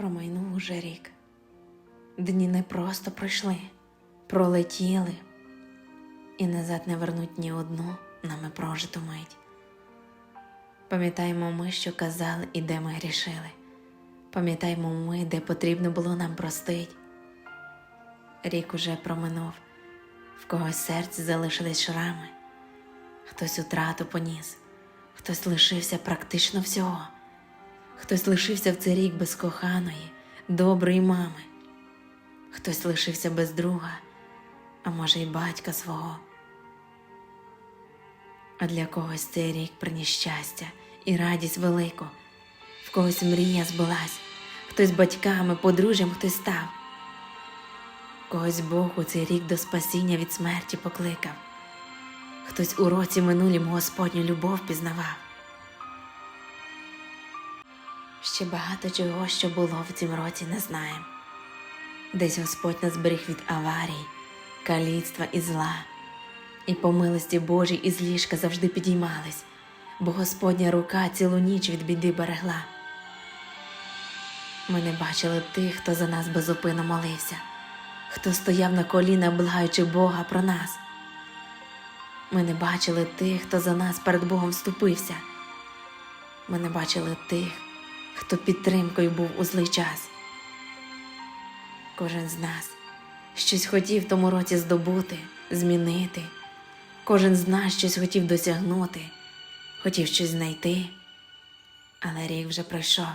Промайнув уже рік. Дні не просто пройшли, пролетіли, і назад не вернуть ні одну нами прожиту мить. Пам'ятаємо ми, що казали і де ми грішили. Пам'ятаємо ми, де потрібно було нам простить. Рік уже проминув, в когось серці залишились шрами, хтось утрату поніс, хтось лишився практично всього, хтось лишився в цей рік без коханої, доброї мами, хтось лишився без друга, а може й батька свого. А для когось цей рік приніс щастя і радість велику, в когось мрія збулась, хтось батьками, подружжям хтось став. Когось Бог у цей рік до спасіння від смерті покликав, хтось у році минулім Господню любов пізнавав. Ще багато чого, що було в цім році, не знаєм. Десь Господь нас беріг від аварій, каліцтва і зла, і по милості Божій із ліжка завжди підіймались, бо Господня рука цілу ніч від біди берегла. Ми не бачили тих, хто за нас безупинно молився, хто стояв на колінах, благаючи Бога про нас. Ми не бачили тих, хто за нас перед Богом вступився. Ми не бачили тих, хто підтримкою був у злий час. Кожен з нас щось хотів тому році здобути, змінити. Кожен з нас щось хотів досягнути, хотів щось знайти. Але рік вже пройшов,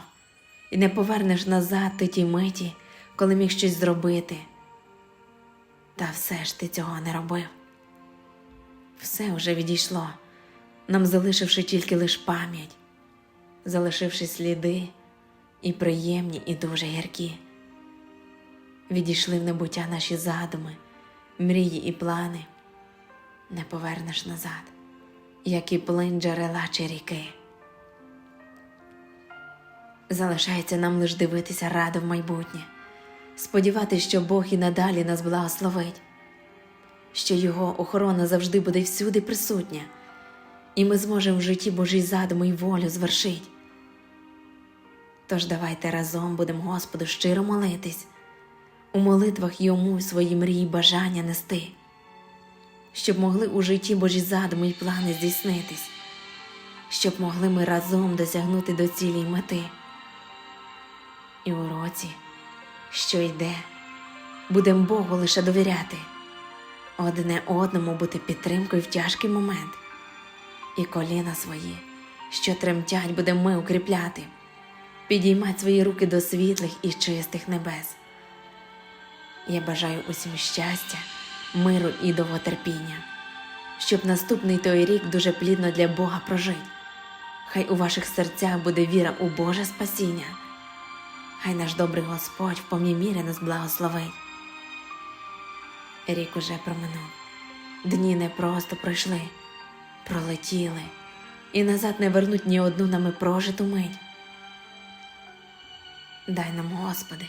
і не повернеш назад ти ті миті, коли міг щось зробити. Та все ж ти цього не робив. Все вже відійшло, нам залишивши тільки лиш пам'ять, залишивши сліди і приємні, і дуже гіркі. Відійшли в небуття наші задуми, мрії і плани. Не повернеш назад, як і плин джерела чи ріки. Залишається нам лиш дивитися радо в майбутнє, сподіватися, що Бог і надалі нас благословить, що Його охорона завжди буде всюди присутня, і ми зможемо в житті Божий задум і волю звершить. Тож давайте разом будемо Господу щиро молитись, у молитвах йому свої мрії бажання нести, щоб могли у житті Божі задуми й плани здійснитись, щоб могли ми разом досягнути до цілі й мети. І у році, що йде, будемо Богу лише довіряти, одне одному бути підтримкою в тяжкий момент, і коліна свої, що тремтять, будемо ми укріпляти, підіймати свої руки до світлих і чистих небес. Я бажаю усім щастя, миру і довготерпіння, щоб наступний той рік дуже плідно для Бога прожить. Хай у ваших серцях буде віра у Боже спасіння. Хай наш добрий Господь в повній мірі нас благословить. Рік уже проминув, дні не просто пройшли, пролетіли, і назад не вернуть ні одну нами прожиту мить. Дай нам, Господи,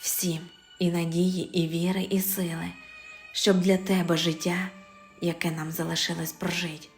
всім і надії, і віри, і сили, щоб для Тебе життя, яке нам залишилось прожить,